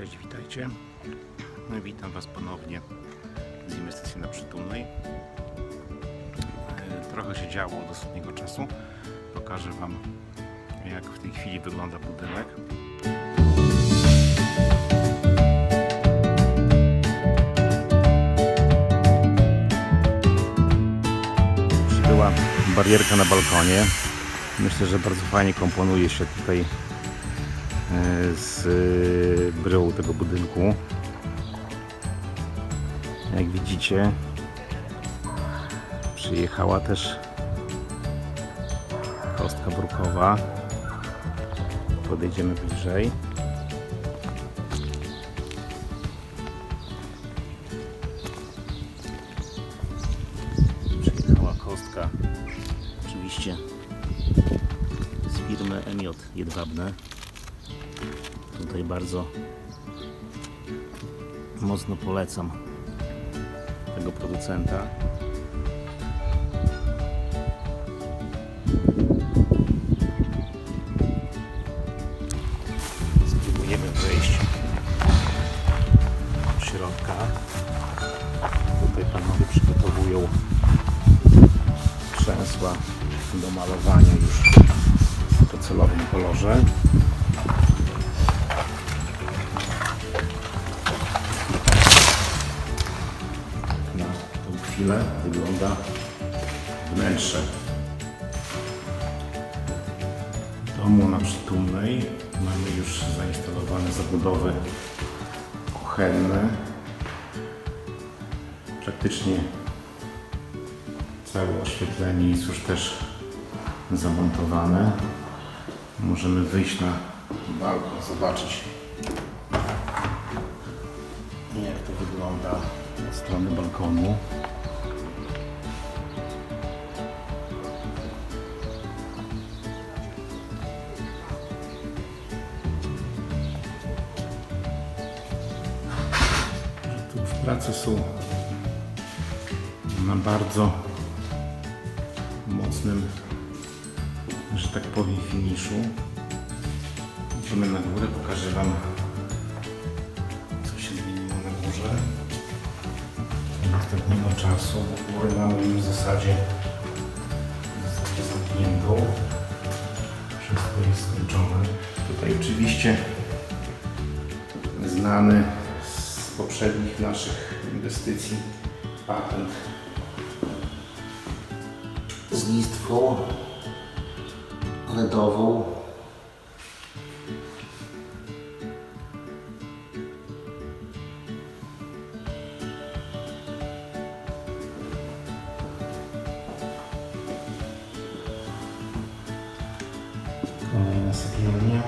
Cześć, witajcie. No i Witam Was ponownie z inwestycji na przytulnej. E, Trochę się działo od ostatniego czasu. Pokażę Wam, jak w tej chwili wygląda budynek. Przybyła barierka na balkonie. Myślę, że bardzo fajnie komponuje się tutaj z e, bryłą tego budynku. Jak widzicie, przyjechała też kostka brukowa. Podejdziemy bliżej. Przyjechała kostka, oczywiście z firmy MJ Jedwabne. Tutaj bardzo mocno polecam tego producenta. Spróbujemy wejść do środka. Tutaj panowie przygotowują krzesła do malowania już w docelowym kolorze. Chwilę wygląda wnętrze domu na przytulnej. Mamy już zainstalowane zabudowy kuchenne. Praktycznie całe oświetlenie jest już też zamontowane. Możemy wyjść na balkon, zobaczyć jak to wygląda od strony balkonu. Już prace są na bardzo mocnym, że tak powiem, finiszu. Idziemy na górę, pokażę Wam co się zmieniło na górze. Od ostatniego czasu górę mamy już w zasadzie, w zasadzie zamkniętą. Wszystko jest skończone. Tutaj oczywiście znany poprzednich naszych inwestycji patent z listwą LEDową Kolejna sypialnia.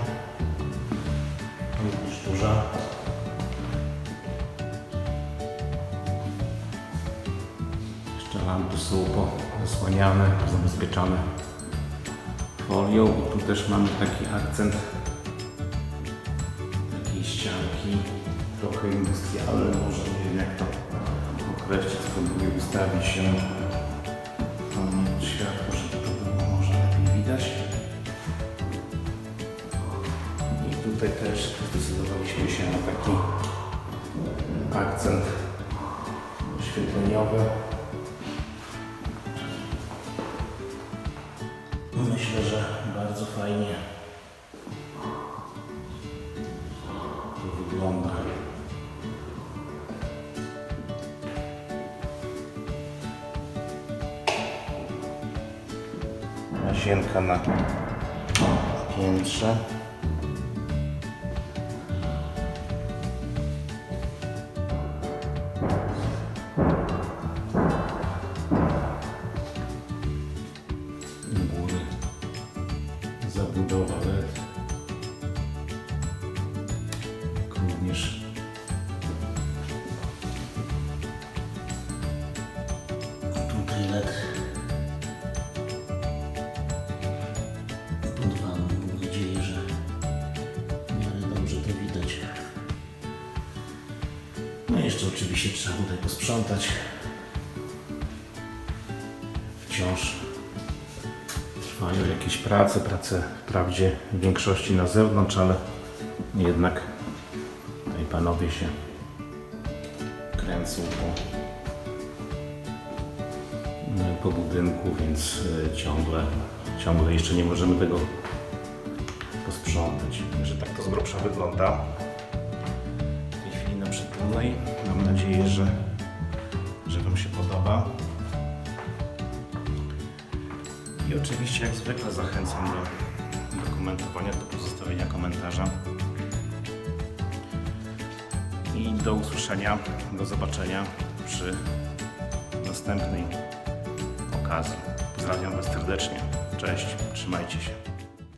Również duża. Lampy są zasłaniane, zabezpieczone folią. I tu też mamy taki akcent takiej ścianki trochę industrialny, może nie wiem jak to określić, spróbuję ustawić się światło, żeby to było może lepiej widać. I tutaj też zdecydowaliśmy się na taki akcent oświetleniowy. Myślę, że bardzo fajnie to wygląda. Łazienka na piętrze. Oczywiście trzeba tutaj posprzątać wciąż trwają jakieś prace, prace wprawdzie w większości na zewnątrz, ale jednak tutaj panowie się kręcą po, po budynku, więc y, ciągle, ciągle jeszcze nie możemy tego posprzątać. Że tak to z grubsza wygląda. W tej chwili na przytulnej. Mam nadzieję, że, że Wam się podoba. I oczywiście jak zwykle zachęcam do, do komentowania, do pozostawienia komentarza. I do usłyszenia, do zobaczenia przy następnej okazji. Pozdrawiam Was serdecznie. Cześć, trzymajcie się.